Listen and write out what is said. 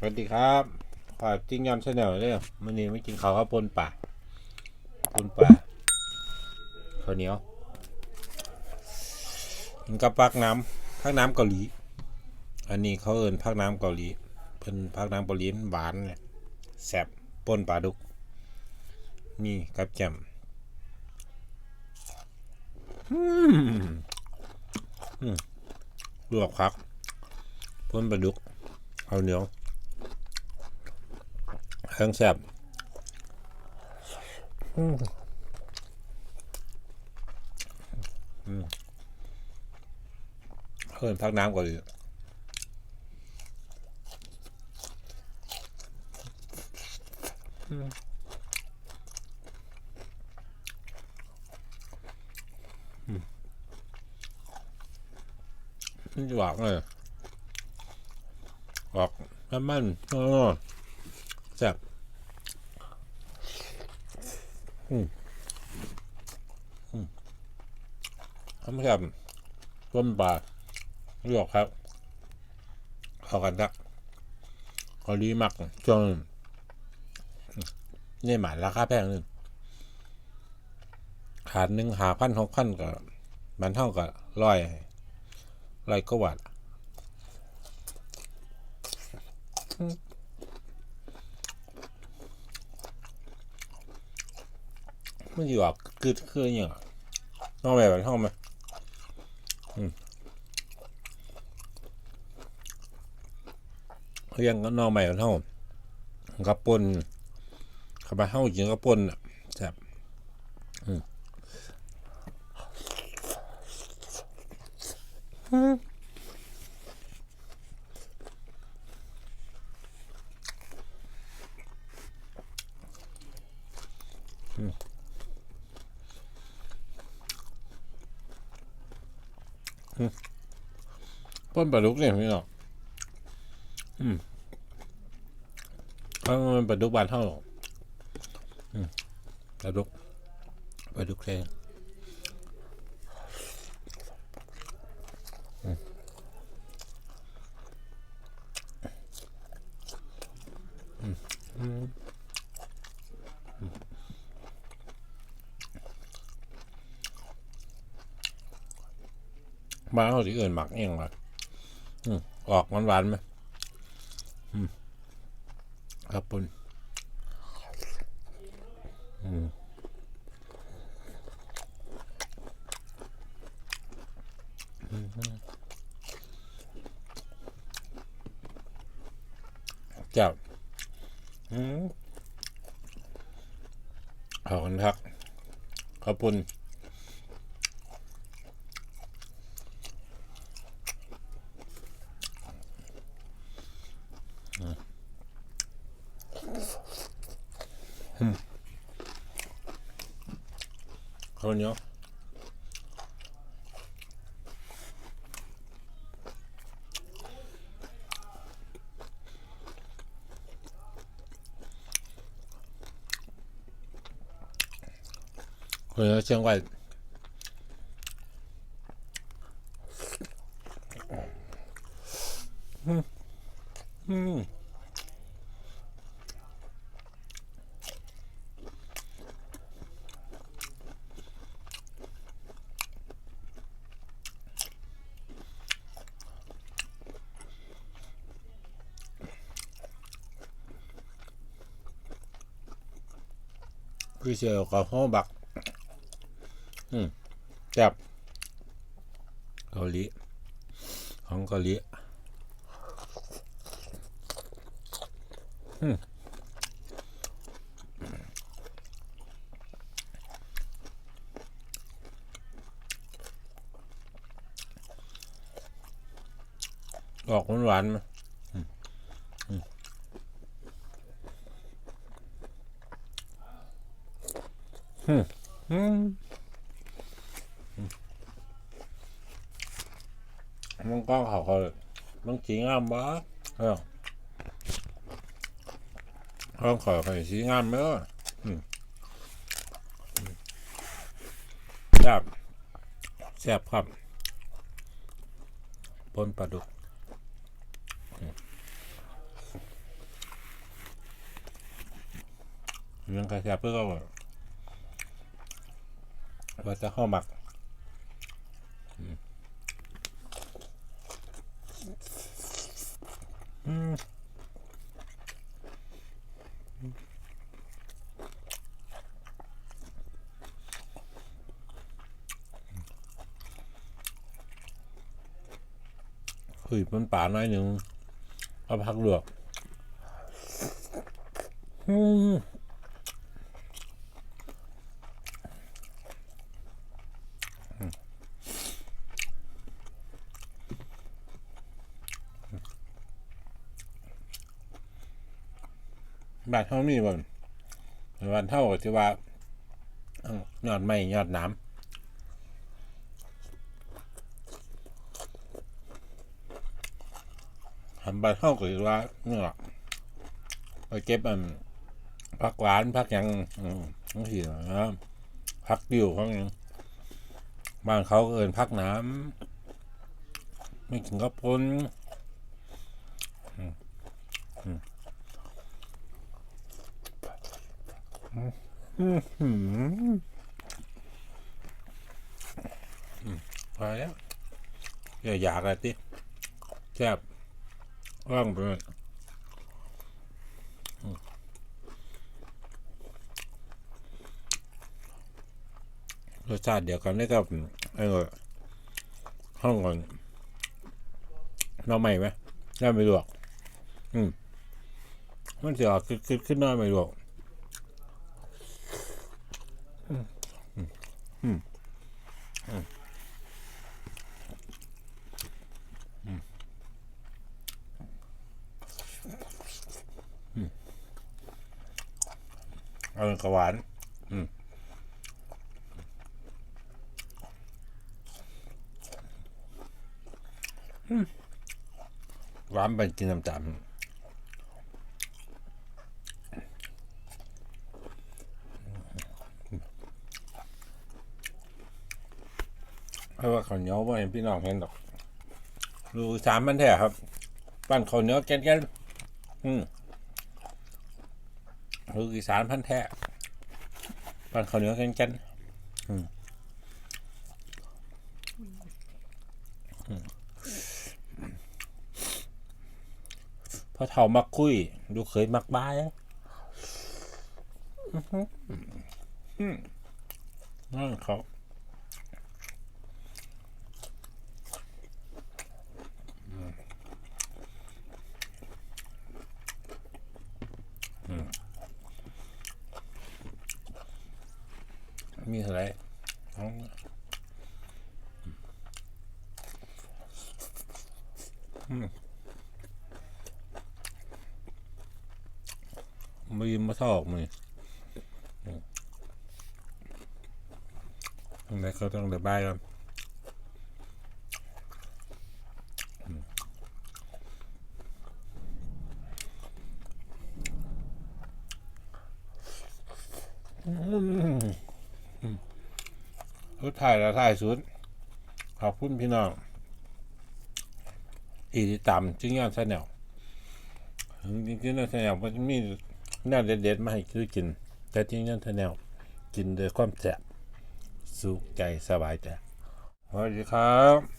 สวัสดีครับขอจิ้งยอนชาแนลเลยมันนี้ไม่กินข้าวครับปนป่าปนป่าข้าวเหนียวมันกับพักน้ำพักน้ำเกาหลี อันนี้เขาเอินพักน้ำเกาหลีเป็นพักน้ำเกาหลีนหวานเนี่ยแซ่บปนปลาดุก นี่กับแจ่มอืมอืมลวกครับปนปลาดุกข้าเหนียว เครื่องแซ่บอืมอืมเพิ่นพักน้ำก่อนเลยอืมอืมมันจะหวานเลยออกมันมันอ๋อแซ่บ อืมอืมทำครับต้มปลาลวกครับข้ากันครับพอดีมักช่วงนี่หมายราคาแพงนึงขาดหนึ่งหาพันหกพันก็มันเท่ากับร้อยร้อยก็บาท มันอยู่อะคือคืออย่างอะนอกแบบห้องไหมเรียงก็นอกแบบห้องกระปุนขับมาห้องกินกระปุนอะแซ่บอืม ปนปลาดุกเนี่ยพี่น้องอืมเพราะมันปลาดุกบานเท่าหรอกปลาดุกปลาดุกแดงอืมอืมอืมอืม บ้านเขาที่อื่นหมักเองว่ะออกหวานๆไหมอืมครับปุนอืมจ้าอืมขอบคุณครับ ขอบคุณ ข้าวเหนียวข้าวเหนียวเชียงไว้อืมอืม พี่เชียวกับห้องบัก อืมแซ่บเกาหลีของเกาหลีอืมออกหวานหมอืม มันก็เขาเขามันสีงามบ้าเออห้างขอไปสีงามเนอะแซ่บแซ่บครับปนปลาดุกยังกรแซ่บเพื่อก็ ว่าจะเข้าหมักอืมอืมเฮ้ยมันป่าน้อยหนึ่งเอาพักหลวกอืม บ้าดเท่ามีบ่นบาดเท่าที่ว่ายอดไม้ยอดน้ำทำบาดเท่าก็คือว่าเนี่ยไปเก็บอันพักหวานพักหยังอืมทั้งทีนะพักดิวพักยังบ้านเขาเอินพักน้ำไม่ถึงกับปน อืม พอแล้วอย่าอยากอะไรติแซ่บว่างไปเลยรสชาติเดียวกันได้กับไอ้เออห้องก่อนน้อใหม่ไหมน้าไม่ลวก อืมมันจะออกขึ้นขึ้นน้าไม่ลวก เอาเป็นกระหวานอืมหวานเป็นกินน้ำตาล เพราะว่าข้าวเหนียวว่าพี่น้องเห็นดอกดูสามมันแท้ครับปั้นข้าวเหนียวแก่นๆอืมคืออีสานพันแท้บ้นข้าวเหนียวกันกันอือืมพอเท่ามักคุย ดูเคยมักบ้ายอือหืออืมนั่นเขา มีอะไรอืมมีมาทอกมืออืมตรงไหนเขาต้องระบายกันอืม สุดท้ายและท้ายสุด ขอบคุณพี่น้องที่ติดตามจึงยอนแนลจริงๆยอนแนลมันมีแนวเด็ดๆมาให้คือกิน แต่จริงยอนแนลกินด้วยความแซ่บสุขใจสบายใจสวัสดีครับ